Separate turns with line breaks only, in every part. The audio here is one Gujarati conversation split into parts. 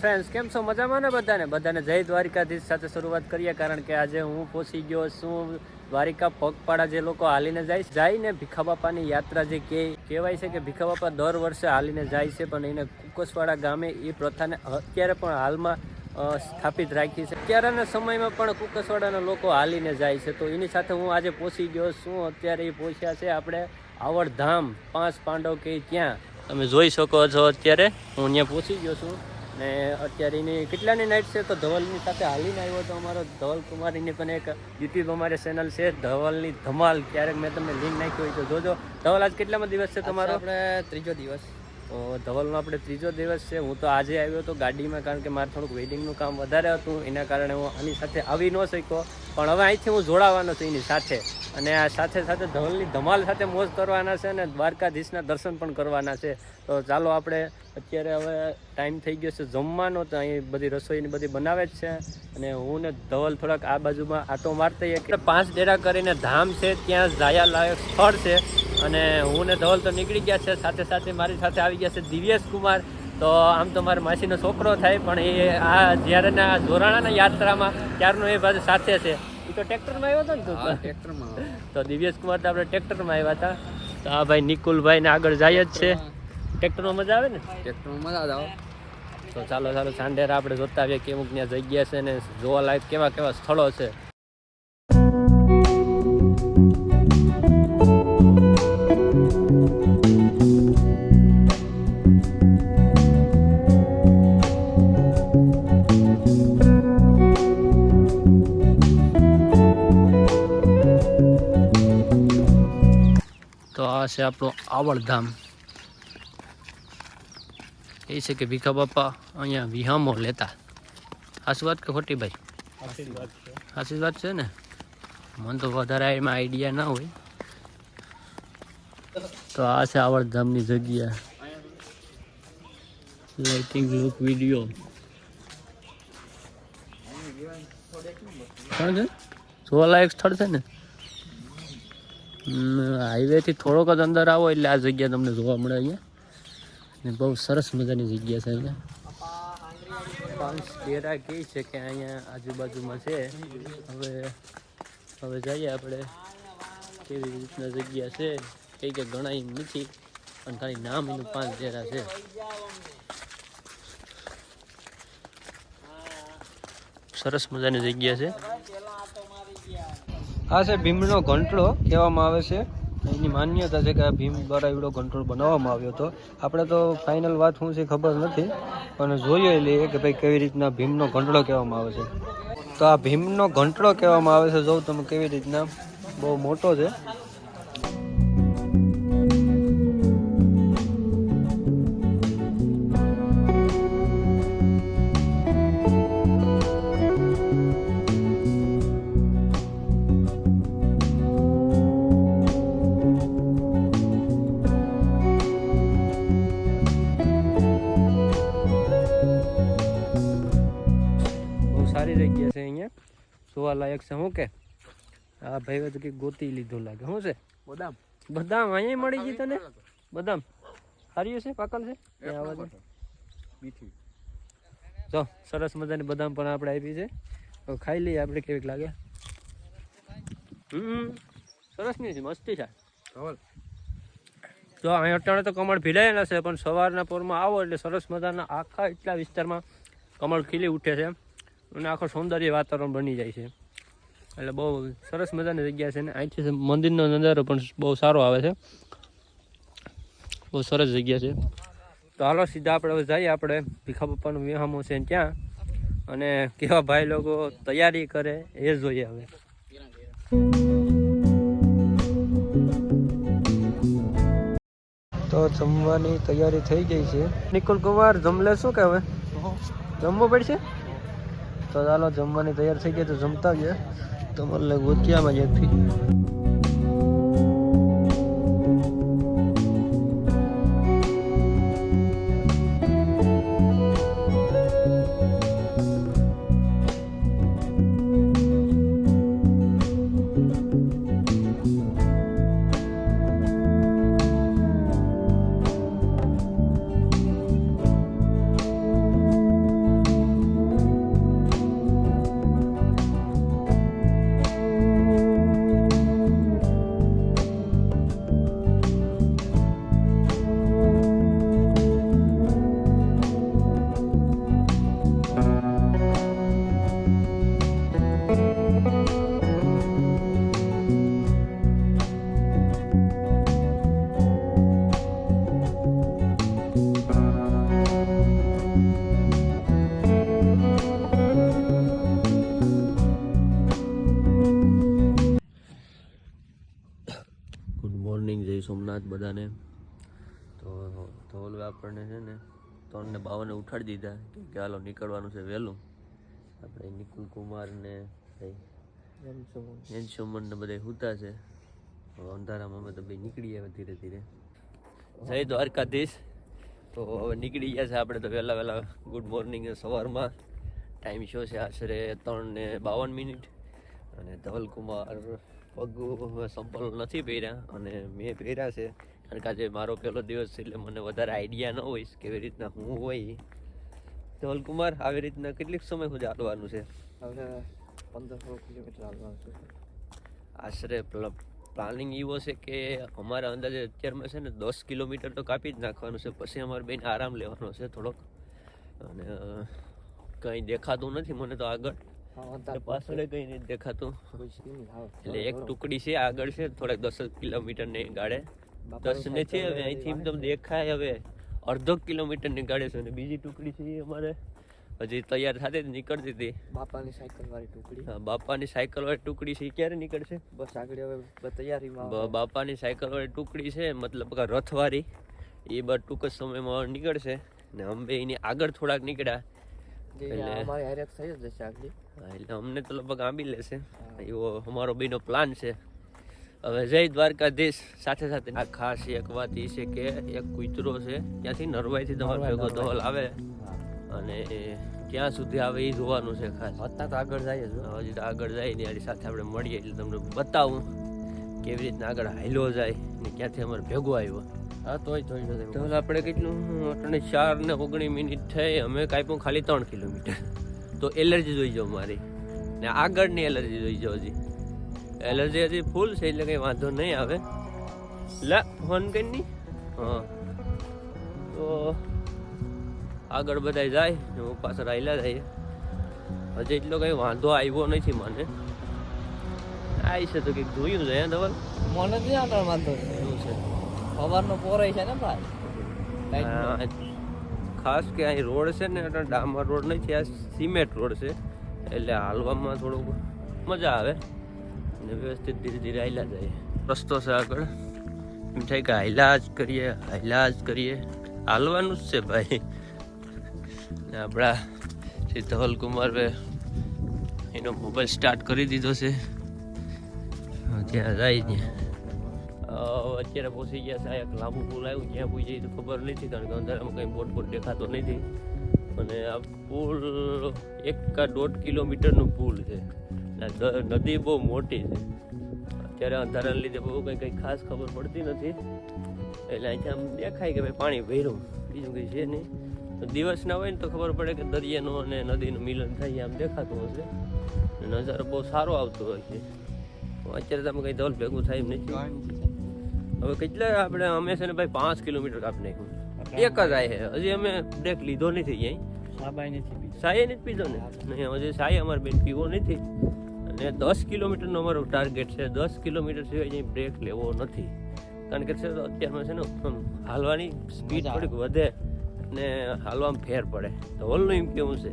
ફ્રેન્ડ્સ કેમ છો? મજામાં ને બધાને? બધાને જય દ્વારિકાધીશ સાથે શરૂઆત કરીએ, કારણ કે આજે હું પહોંચી ગયો છું દ્વારિકા પગપાળા જે લોકો હાલીને જાય છે. જઈને ભીખા બાપાની યાત્રા જે કે કહેવાય છે કે ભીખા બાપા દર વર્ષે હાલીને જાય છે, પણ એને કુકસવાડા ગામે એ પ્રથાને અત્યારે પણ હાલમાં સ્થાપિત રાખી છે. અત્યારના સમયમાં પણ કુકસવાડાના લોકો હાલીને જાય છે. તો એની સાથે હું આજે પહોંચી ગયો છું. અત્યારે એ પહોંચ્યા છે આપણે આવડધામ પાંચ પાંડવ કે ત્યાં તમે જોઈ શકો છો અત્યારે. હું ત્યાં પહોંચી ગયો છું. ને અત્યારે એની કેટલાની નાઇટ છે તો ધવલની સાથે હાલીને આવ્યો તો અમારો. ધવલ કુમારીની પણ એક યુટ્યુબ અમારી ચેનલ છે ધવલની ધમાલ. ક્યારેક મેં તમને લિંક નાખી હોય તો જોજો. ધવલ આજ કેટલામાં દિવસ છે તમારો?
આપણે ત્રીજો દિવસ.
તો ધવલનો આપણે ત્રીજો દિવસ છે. હું તો આજે આવ્યો હતો ગાડીમાં કારણ કે મારે થોડુંક વેડિંગનું કામ વધારે હતું. એના કારણે હું આની સાથે આવી ન શક્યો. પણ હવે અહીંથી હું જોડાવાનો છું એની સાથે. અને આ સાથે સાથે ધવલની ધમાલ સાથે મોજ કરવાના છે અને દ્વારકાધીશના દર્શન પણ કરવાના છે. તો ચાલો આપણે અત્યારે હવે ટાઈમ થઈ ગયો છે જમવાનો. તો અહીં બધી રસોઈની બધી બનાવે જ છે. અને હું ને ધવલ થોડાક આ બાજુમાં આટો મારતા એટલે પાંચ ડેરા કરીને ધામ છે, ત્યાં જાયા લાયક સ્થળ છે. અને હું ને ધવલ તો નીકળી ગયા છે. સાથે સાથે મારી સાથે આવી ગયા છે દિવ્યેશ કુમાર. તો આમ તો મારા માસીનો છોકરો થાય પણ એ આ જ્યારે ના ધોરાણાના યાત્રામાં ત્યારનો એ બાજુ સાથે છે. એ તો ટ્રેક્ટરમાં આવ્યો હતો ને તું?
ટ્રેક્ટરમાં
તો દિવ્યેશ કુમાર તો આપણે ટ્રેક્ટરમાં આવ્યા હતા. તો આ ભાઈ નિકુલભાઈ ને આગળ જાય જ છે. ટ્રેક્ટરમાં મજા આવે ને?
ટ્રેક્ટરમાં મજા આવે.
તો ચાલો ચાલો સાંઢેર આપણે જોતા આવીએ કેવું ત્યાં જગ્યા છે ને જોવાલાયક કેવા કેવા સ્થળો છે. આ છે આપણો આવડધામ એ છે કે ભીખા બાપા અહીંયા વિહામો લેતા. સાચી વાત કે ખોટી ભાઈ? સાચી વાત છે ને? મને તો વધારે એમાં આઈડિયા ના હોય. તો આ છે આવડધામની જગ્યા. લાઇટિંગ લુક વીડિયો કોણ છે? જોવાલાયક સ્થળ છે ને? હાઈવે થી થોડોક જ અંદર આવો એટલે આ જગ્યા તમને જોવા મળે અહીંયા. ને બહુ સરસ મજાની જગ્યા છે અહીંયા. પાંચ ડેરા કહે છે કે અહીંયા આજુબાજુમાં છે. હવે હવે જઈએ આપણે. કેવી રીતના જગ્યા છે? કઈ કે ગણાય નથી. પણ ખાલી નામ એનું પાંચ ડેરા છે. સરસ મજાની જગ્યા છે. આ છે ભીમનો ઘંટડો કહેવામાં આવે છે. એની માન્યતા છે કે આ ભીમ દ્વારા એવડો કંટ્રોલ બનાવવામાં આવ્યો હતો. આપણે તો ફાઇનલ વાત શું છે ખબર નથી, પણ જોઈએ લઈએ કે ભાઈ કેવી રીતના ભીમનો ઘંટડો કહેવામાં આવે છે. તો આ ભીમનો ઘંટડો કહેવામાં આવે છે, જો તમે કેવી રીતના, બહુ મોટો છે. જોવા લાયક છે શું કે? આ ભાઈ તો કે ગોતી લીધું લાગે શું છે?
બદામ.
બદામ અહીંયા મળી ગઈ તને? બદામ. હાર્યું છે પાકલ છે? એ આવા
મીઠી.
જો સરસ મજાની બદામ પણ આપણે આપી છે. તો ખાઈ લઈએ આપણે કેવીક લાગે? હમ સરસ નહીં છે મસ્તી છે જો અહીં અટાણે તો કમળ ભીડાયેલા છે પણ સવારના પોરમાં આવો એટલે સરસ મજાના આખા એટલા વિસ્તારમાં કમળ ખીલી ઉઠે છે. અને આખો સૌંદર્ય વાતાવરણ બની જાય છે. એટલે બહુ સરસ મજાની જગ્યા છે ને. અહીંથી મંદિરનો નજારો પણ બહુ સારો આવે છે. બહુ સરસ જગ્યા છે. તો હાલો સીધા આપણે હવે જઈએ આપણે. ભીખા પપ્પાનું વિહામો છે ત્યાં. અને કેવા ભાઈ લોકો તૈયારી કરે એ જોઈએ હવે. તો જમવાની તૈયારી થઈ ગઈ છે. નિકુલ કુમાર જમલે શું કે હવે? જમવું પડશે? તો ચાલો જમવાની તૈયાર થઈ ગઈ તો જમતા ગયા તમારે ગોતિયામાં જેથી સોમનાથ બધાને. તો ધોલ આપણને છે ને ત્રણ ને બાવને ઉઠાડી દીધા. કેમ કે હાલો નીકળવાનું છે વહેલું. આપણે નિકુલ કુમાર ને એન સુમન ને બધા હુતા છે. અંધારામાં અમે તો બે નીકળી જાય ધીરે ધીરે. જય દ્વારકાધીશ. તો હવે નીકળી ગયા છે આપણે તો વહેલા વહેલા ગુડ મોર્નિંગ સવારમાં. ટાઈમ શો છે આશરે ત્રણ ને બાવન મિનિટ. અને ધવલકુમાર પગ સંપલ નથી પહેર્યા અને મેં પહેર્યા છે. કારણ કે આજે મારો પહેલો દિવસ છે એટલે મને વધારે આઈડિયા ન હોય કેવી રીતના હું હોય. ધવલકુમાર આવી રીતના કેટલીક સમય સુધી હાલવાનું છે?
હવે પંદર સોળ કિલોમીટર હાલવાનું છે.
આશરે પ્લાનિંગ એવો છે કે અમારા અંદાજે અત્યારમાં છે ને દસ કિલોમીટર તો કાપી જ નાખવાનું છે. પછી અમારે બેન આરામ લેવાનો છે થોડોક. અને કંઈ દેખાતું નથી મને તો આગળ.
હા
પાછળ કઈ નહીં દેખાતું.
છે
એટલે એક ટુકડી છે આગળ છે થોડાક દસ કિલોમીટરની ગાડે દસ નથી હવે અહીંથી તમને દેખાય હવે. અડધો કિલોમીટરની ગાડે છે અને બીજી ટુકડી છે અમારે. હજી તૈયાર સાથે જ નીકળતી હતી.
બાપાની સાયકલ વાળી ટુકડી.
હા, બાપાની સાયકલ વાળી ટુકડી છે ક્યારે નીકળશે?
બસ આગળ હવે તૈયારીમાં
બાપાની સાયકલ વાળી ટુકડી છે મતલબ કે રથવાળી. એ બસ ટૂંક જ સમયમાં નીકળશે. ને અમે એની આગળ થોડાક નીકળ્યા. એટલે-
અમારી હારે થઈ જ જશે આગળ
એટલે અમને તો લગભગ આંબી લેશે એવો અમારો બેનો પ્લાન છે. હવે જય દ્વારકાધીશ. સાથે સાથે આ ખાસ એક વાત એ છે કે એક કૂતરો છે ત્યાંથી નરવાઈથી તમારો ભેગો ધોલ આવે. અને ક્યાં સુધી આવે એ જોવાનું છે ખાસ.
અત્યારે તો આગળ જાય જ હો.
હજી તો આગળ જાય ને એની સાથે આપણે મળીએ એટલે તમને બતાવું કેવી રીતના આગળ હાલ્યો જાય ને ક્યાંથી અમારે ભેગો આવ્યો.
હા તોય જોઈ લો
આપણે કેટલું અટણે ચાર ને ઓગણીસ મિનિટ થઈ. અમે કાંઈ ખાલી ત્રણ કિલોમીટર. તો એલર્જી જોઈ જાવ મારી. ને આગળની એલર્જી જોઈ જાવ હજી. એલર્જી હજી ફૂલ છે એટલે કંઈ વાંધો નહીં આવે. લા ફોન કરી હા. તો આગળ બધાય જાય હું પાછળ આવેલા જાય હજી એટલો કંઈ વાંધો આવ્યો નથી મને. આવી છે તો કંઈક જોયું છે ધવલ
મને નહીં આગળ વાંધો.
એવું છે?
સવારનો પોરાય છે ને ભાઈ?
ખાસ કે અહીં રોડ છે ને, એટલે ડામર રોડ નથી આ સિમેન્ટ રોડ છે. એટલે હાલવામાં થોડુંક મજા આવે. ને વ્યવસ્થિત ધીરે ધીરે હાલ્યા જાય. રસ્તો છે આગળ. એમ થાય કે હાલ્યા જ કરીએ, હાલ્યા જ કરીએ. હાલવાનું જ છે ભાઈ. આપણા શ્રી ધવલ કુમારે એનો મોબાઈલ સ્ટાર્ટ કરી દીધો છે. ત્યાં જાય ત્યાં. અત્યારે પહોંચી ગયા છે. એક લાંબુ પુલ આવ્યું. ક્યાં પૂછી તો ખબર નથી. કારણ કે અંધારામાં કંઈ બોટ બોટ દેખાતો નથી. અને આ પુલ એક કા દોઢ કિલોમીટરનું પુલ છે. નદી બહુ મોટી છે. અત્યારે અંધારાને લીધે બહુ કંઈ કંઈ ખાસ ખબર પડતી નથી. એટલે અહીંથી આમ દેખાય કે ભાઈ પાણી ભર્યું. બીજું કંઈ છે નહીં. દિવસ ના હોય ને તો ખબર પડે કે દરિયાનું અને નદીનું મિલન થાય. આમ દેખાતું હશે. નજારો બહુ સારો આવતો હોય છે. અત્યારે તમે કંઈ ધોલ ભેગું થાય એમ નથી. હવે કેટલા આપણે અમે છે ને ભાઈ પાંચ કિલોમીટર કાપી નાખ્યું એક જ આય છે. હજી અમે બ્રેક લીધો નથી
અહીં.
સાયે નથી પીધો ને? નહીં હજી સાયે અમારે બેન પીવો નથી. અને દસ કિલોમીટરનો અમારો ટાર્ગેટ છે. દસ કિલોમીટર સિવાય અહીં બ્રેક લેવો નથી. કારણ કે છે તો અત્યારમાં છે ને હાલવાની સ્પીડ થોડીક વધે ને હાલવામાં ફેર પડે. તો હોલનું એમ કેવું છે?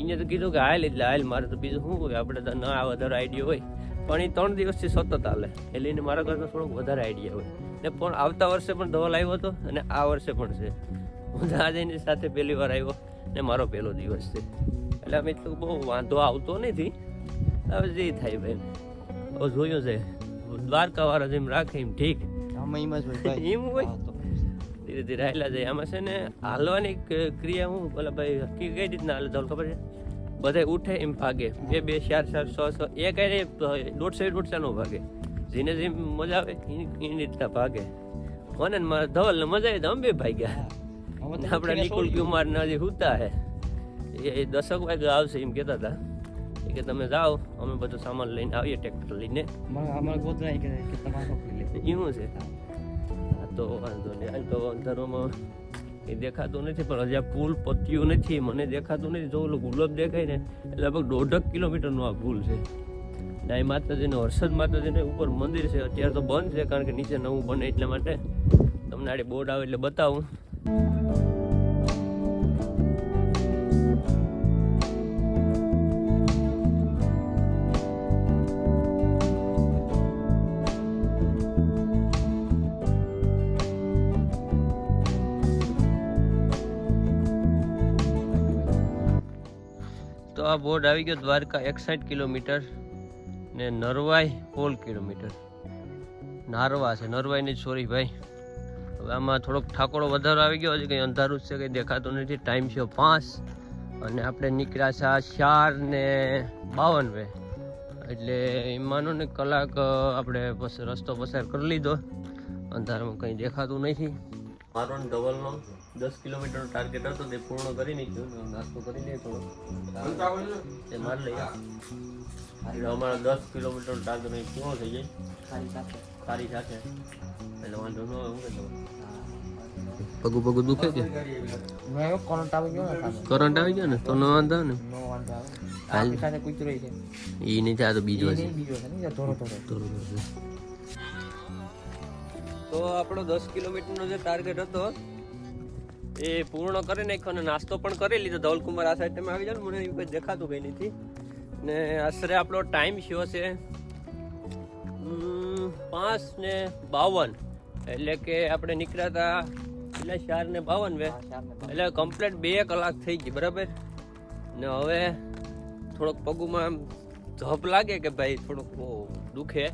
એને તો કીધું કે હાલ એટલે હાલ મારે તો બીજું શું કે આપણે તો ના વધારે આઈડિયા હોય. પણ એ ત્રણ દિવસથી સતત હાલે. એટલે એને મારા ઘરમાં થોડોક વધારે આઈડિયા હોય. ને પણ આવતા વર્ષે પણ ધવલ આવ્યો હતો અને આ વર્ષે પણ છે. હું તો આજે એની સાથે પહેલી વાર આવ્યો ને મારો પહેલો દિવસ છે. એટલે અમે એટલું બહુ વાંધો આવતો નથી. હવે જે થાય ભાઈ. હવે જોયું છે. દ્વારકા વાળા જેમ રાખે એમ ઠીક.
એમ હોય તો.
ધીરે ધીરે હાલ્યા જાય. આમાં છે ને હાલવાની ક્રિયા હું પેલા ભાઈ કી કઈ રીતના હાલે ધોલ ખબર છે? બધા ઉઠે એમ ભાગે. બે બે ચાર ચાર સો સો એ કઈ દોઢસો દોઢસો નો ભાગે. જેને જેમ મજા આવે એની રીતના ભાગે. મને મારા ધવલ ને મજા આવી તો અમે ભાગ્યા. આપણા નિકુલ કુમાર ના જે હુતા હે. એ દશક વાગે આવશે એમ કહેતા હતા. કે તમે જાઓ અમે બધો સામાન લઈને આવીએ ટ્રેક્ટર લઈને.
અમારે અમારે ગોતરાય કે તમારે
એવું છે? તો વાંધો નહીં. તો અંધારામાં એ દેખાતું નથી, પણ હજી આ પુલ પત્યું નથી, મને દેખાતું નથી. જો ઓલું ગુલાબ દેખાય ને એટલે લગભગ દોઢક કિલોમીટરનો આ પુલ છે. નાય માતાજીને હર્ષદ માતાજીને ઉપર મંદિર છે, અત્યારે તો બંધ છે, કારણ કે નીચે નવું બને એટલા માટે. તમને આડી બોર્ડ આવે એટલે બતાવું. તો આ બોર્ડ આવી ગયો દ્વારકા એકસાઠ કિલોમીટર ને નરવાઈ સોળ કિલોમીટર. નારવા છે, નરવાઈની સોરી ભાઈ. હવે આમાં થોડોક ઠાકોરો વધારો આવી ગયો છે કંઈ અંધારું છે, કંઈ દેખાતું નથી. ટાઈમ છે પાંચ અને આપણે નીકળ્યા છે ચાર ને બાવન વે. એટલે એમાંનો માનો ને કલાક આપણે રસ્તો પસાર કરી લીધો. અંધારામાં કંઈ દેખાતું નથી. મારો ડબલનો દસ કિલોમીટરનો ટાર્ગેટ હતો તે પૂર્ણ કરી નાખ્યો. નાસ્તો કરી લઈએ થોડો. તે મારી લઈએ. એટલે અમારા દસ કિલોમીટરનો ટાર્ગેટ અહીં પૂર્ણ થઈ જાય. સારી સાથે. એટલે વાંધો ન આવે હું પગુ પગુ પગું દુખે છે?
કરંટ આવી ગયો ને
કરંટ આવી ગયો ને? તો ન વાંધો ને?
નો વાંધો આવે.
હાલ.
સાથે કૂતરો છે.
એ નહીં થાય તો બીજો છે
બીજો છે ને થોડો થોડો. ધોરો
તો આપણો દસ કિલોમીટરનો જે ટાર્ગેટ હતો, એ પૂર્ણ કરી નાખ્યો અને નાસ્તો પણ કરી લીધો. ધવલકુમાર આ સાઈડ આવી જાઓ મને એવું કંઈ દેખાતું કંઈ નથી. ને આશરે આપણો ટાઈમ થયો છે પાંચ ને બાવન. એટલે કે આપણે નીકળ્યા હતા એટલે ચાર ને બાવન વે. એટલે કમ્પ્લીટ બે કલાક થઈ ગઈ, બરાબર? ને હવે થોડોક પગુમાં આમ ધપ લાગે કે ભાઈ થોડુંક દુખે.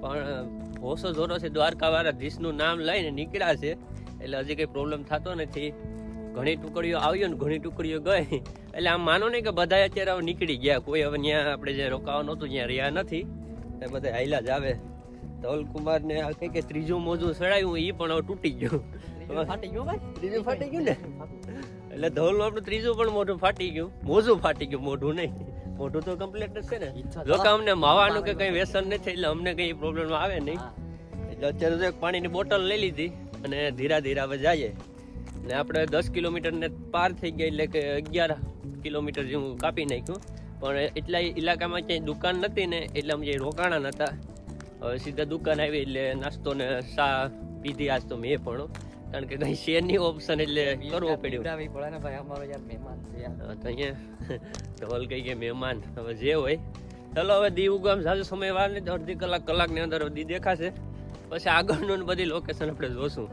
પણ હોશો જોરો છે દ્વારકા વાળા ધીસનું નામ લઈને નીકળ્યા છે. એટલે હજી કંઈ પ્રોબ્લેમ થતો નથી. ઘણી ટુકડીઓ આવ્યો ને ઘણી ટુકડીઓ ગઈ. એટલે આમ માનો નહીં કે બધા અત્યારે હવે નીકળી ગયા. કોઈ હવે ત્યાં આપણે જે રોકાવાનું હતું ત્યાં રહ્યા નથી. એ બધા હાઈલા જ આવે. ધવલકુમાર ને આ કે ત્રીજું મોજું સડાયું એ પણ હવે તૂટી ગયું.
ત્રીજું ફાટી ગયું
ત્રીજું ફાટી ગયું ને? એટલે ધવલ આપણું ત્રીજું પણ મોઢું ફાટી ગયું. મોજું ફાટી ગયું મોઢું નહીં. મોઢું તો કમ્પ્લીટ જ છે ને. જો કે અમને માવાનું કે કઈ વ્યસન નથી એટલે અમને કઈ પ્રોબ્લેમ આવે નહીં. એટલે અત્યારે તો એક પાણીની બોટલ લઈ લીધી અને ધીરા ધીરા હવે જઈએ. ને આપણે દસ કિલોમીટર ને પાર થઈ ગયા એટલે કે અગિયાર કિલોમીટર જેવું કાપી નાખ્યું. પણ એટલા ઇલાકામાં ક્યાંય દુકાન નથી ને એટલે અમે રોકાણા નહોતા. હવે સીધા દુકાન આવી એટલે નાસ્તો ને સા પીધી આજ તો મેં પણ. કારણ કે કઈ શેરની ઓપ્શન એટલે કરવો પડ્યો.
પડે ને ભાઈ અમારો યાર મહેમાન છે યાર.
તો અહીંયા ઢોલ કઈ કે મહેમાન હવે જે હોય. ચલો હવે દીવ ગામ સાજો સમય વાર ને અડધી કલાક કલાકની અંદર દી દેખાશે. પછી આગળનું ને બધી લોકેશન આપણે જોશું.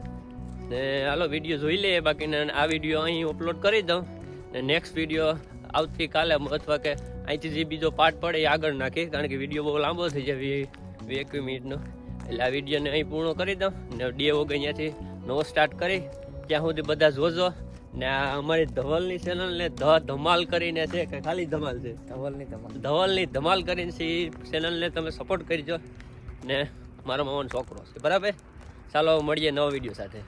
ને હાલો વીડિયો જોઈ લઈએ બાકીને આ વીડિયો અહીં અપલોડ કરી દઉં. ને નેક્સ્ટ વીડિયો આવતીકાલે અથવા કે અહીંથી જે બીજો પાર્ટ પડે એ આગળ નાખી કારણ કે વીડિયો બહુ લાંબો થઈ જાય એકવીસ મિનિટનો. એટલે આ વિડીયોને અહીં પૂર્ણ કરી દઉં. ને ડે ઓગ અહીંયાથી નવો સ્ટાર્ટ કરી ત્યાં સુધી બધા જોજો. ને આ અમારી ધવલની ચેનલ ને ધ ધમાલ કરીને છે કે ખાલી ધમાલ છે?
ધવલની ધમાલ.
ધવલની ધમાલ કરીને છે એ ચેનલને તમે સપોર્ટ કરજો. ને મારો મામાનો છોકરો છે બરાબર? ચાલો મળીએ નવા વીડિયો સાથે.